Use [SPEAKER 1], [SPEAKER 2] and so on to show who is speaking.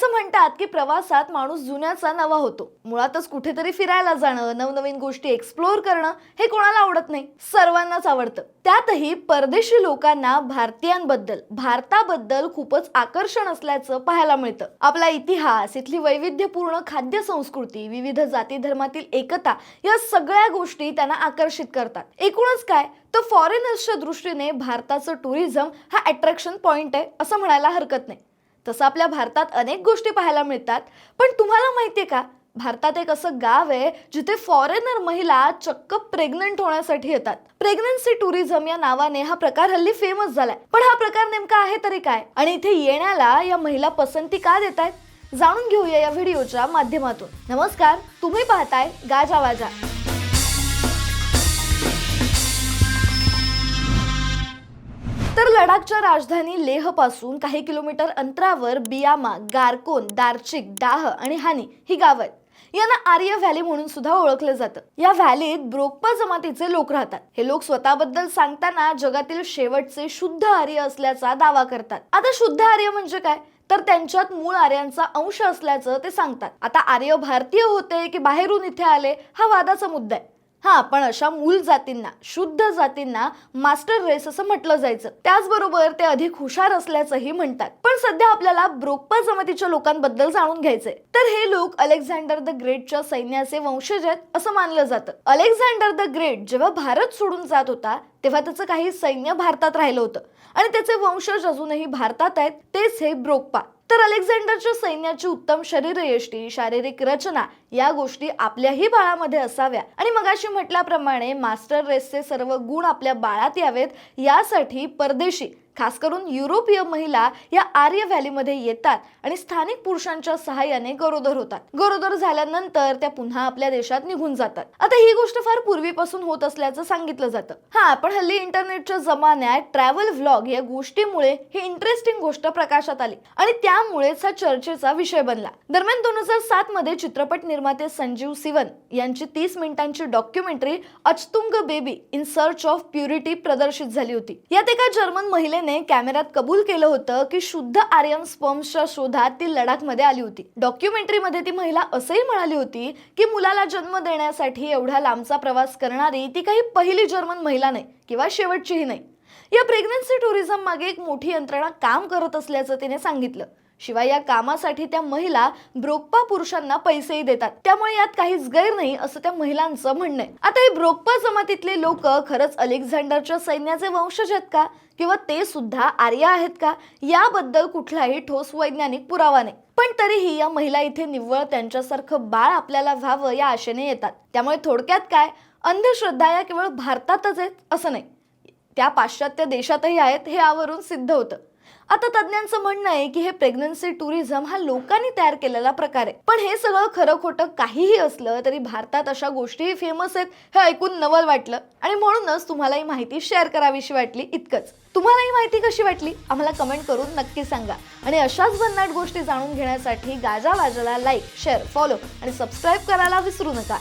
[SPEAKER 1] असं म्हणतात की प्रवासात माणूस जुन्याचा नवा होतो. मुळातच कुठेतरी फिरायला जाणं नवनवीन गोष्टी एक्सप्लोअर करणं हे कोणाला आवडत नाही. सर्वांनाच आवडतं. त्यातही परदेशी लोकांना भारतीयांबद्दल भारताबद्दल खूपच आकर्षण असल्याचं पाहायला मिळतं. आपला इतिहास इथली वैविध्यपूर्ण खाद्य संस्कृती विविध जाती धर्मातील एकता या सगळ्या गोष्टी त्यांना आकर्षित करतात. एकूणच काय? तर फॉरेनर्सच्या दृष्टीने भारताचं टुरिझम हा अट्रॅक्शन पॉइंट आहे असं म्हणायला हरकत नाही. तसं आपल्या भारतात अनेक गोष्टी पाहायला मिळतात. पण तुम्हाला माहिती आहे का? भारतात एक असं गाव आहे जिथे फॉरेनर महिला चक्क प्रेग्नंट होण्यासाठी येतात. प्रेग्नन्सी टुरिझम या नावाने हा प्रकार हल्ली फेमस झालाय. पण हा प्रकार नेमका आहे तरी काय? आणि इथे येण्याला या महिला पसंती का देत आहेत जाणून घेऊया या व्हिडिओच्या माध्यमातून. नमस्कार तुम्ही पाहताय गाजा लडाखच्या राजधानी लेहपासून काही किलोमीटर अंतरावर बियामा गारकोन दार्चिक डाह आणि हानी ही गावं आहेत. यांना आर्य व्हॅली म्हणून सुद्धा ओळखलं जातं. या व्हॅलीत ब्रोप्पा जमातीचे लोक राहतात. हे लोक स्वतःबद्दल सांगताना जगातील शेवटचे शुद्ध आर्य असल्याचा दावा करतात. आता शुद्ध आर्य म्हणजे काय? तर त्यांच्यात मूळ आर्यांचा अंश असल्याचं ते सांगतात. आता आर्य भारतीय होते की बाहेरून इथे आले हा वादाचा मुद्दा आहे. हा पण अशा मूल जातींना शुद्ध जातींना मास्टर रेस असं म्हटलं जायचं. त्याचबरोबर ते अधिक हुशार असल्याचंही म्हणतात. पण सध्या आपल्याला ब्रोक्पा जमातीच्या लोकांबद्दल जाणून घ्यायचंय. तर हे लोक अलेक्झांडर द ग्रेटच्या सैन्याचे वंशज आहेत असं मानलं जातं. अलेक्झांडर द ग्रेट जेव्हा भारत सोडून जात होता तेव्हा त्याचं काही सैन्य भारतात राहिलं होतं. आणि त्याचे वंशज अजूनही भारतात आहेत तेच हे ब्रोक्पा तर अलेक्झांडरच्या सैन्याची उत्तम शरीरयष्टी शारीरिक रचना या गोष्टी आपल्याही बाळामध्ये असाव्या. आणि मगाशी म्हटल्याप्रमाणे मास्टर रेसचे सर्व गुण आपल्या बाळात यावेत यासाठी परदेशी खास करून युरोपीय महिला या आर्य व्हॅलीमध्ये येतात आणि स्थानिक पुरुषांच्या सहाय्याने गरोदर होतात. गरोदर झाल्यानंतर त्या पुन्हा आपल्या देशात निघून जातात. आता ही गोष्ट फार पूर्वीपासून होत असल्याचं सांगितलं जातं. हा पण हल्ली इंटरनेटच्या जमान्यात ट्रॅव्हल व्लॉग या गोष्टीमुळे ही इंटरेस्टिंग गोष्ट प्रकाशात आली. आणि त्यामुळेच हा चर्चेचा विषय बनला. दरम्यान दोन हजार सात मध्ये चित्रपट निर्माते संजीव सिवन यांची तीस मिनिटांची documentary Achtung baby in search of purity प्रदर्शित झाली होती. यात एका जर्मन महिलेने कॅमेऱ्यात कबूल केलं होतं की शुद्ध आर्यन स्पर्म्सच्या शोधात ती लडाखमध्ये आली होती. डॉक्युमेंटरीमध्ये ती महिला असंही म्हणाली होती की मुलाला जन्म देण्यासाठी एवढा लांबचा प्रवास करणारी ती काही पहिली जर्मन महिला नाही किंवा शेवटचीही नाही. या प्रेग्नन्सी टुरिझम मागे एक मोठी यंत्रणा काम करत असल्याचं तिने सांगितलं. शिवाय या कामासाठी त्या महिला ब्रोक्पा पुरुषांना पैसेही देतात. त्यामुळे यात काहीच गैर नाही असं त्या महिलांचं म्हणणं आहे. आता हे ब्रोक्पा जमातीतले लोक खरंच अलेक्झांडरच्या सैन्याचे वंशज आहेत का? किंवा ते सुद्धा आर्य आहेत का? याबद्दल कुठलाही ठोस वैज्ञानिक पुरावा नाही. पण तरीही या महिला इथे निव्वळ त्यांच्यासारखं बाळ आपल्याला व्हावं या आशेने येतात. त्यामुळे थोडक्यात काय? अंधश्रद्धा या केवळ भारतातच आहेत असं नाही. त्या पाश्चात्य देशातही आहेत हे यावरून सिद्ध होतं. आता तज्ज्ञांचं म्हणणं आहे की हे प्रेग्नन्सी टुरिझम हा लोकांनी तयार केलेला प्रकार आहे. पण हे सगळं खरं खोटं काहीही असलं तरी भारतात अशा गोष्टीही फेमस आहेत हे ऐकून नवल वाटलं. आणि म्हणूनच तुम्हाला ही माहिती शेअर करावीशी वाटली इतकंच. तुम्हाला ही माहिती कशी वाटली? आम्हाला कमेंट करून नक्की सांगा. आणि अशाच भन्नाट गोष्टी जाणून घेण्यासाठी गाजा वाजाला लाईक शेअर फॉलो आणि सबस्क्राईब करायला विसरू नका.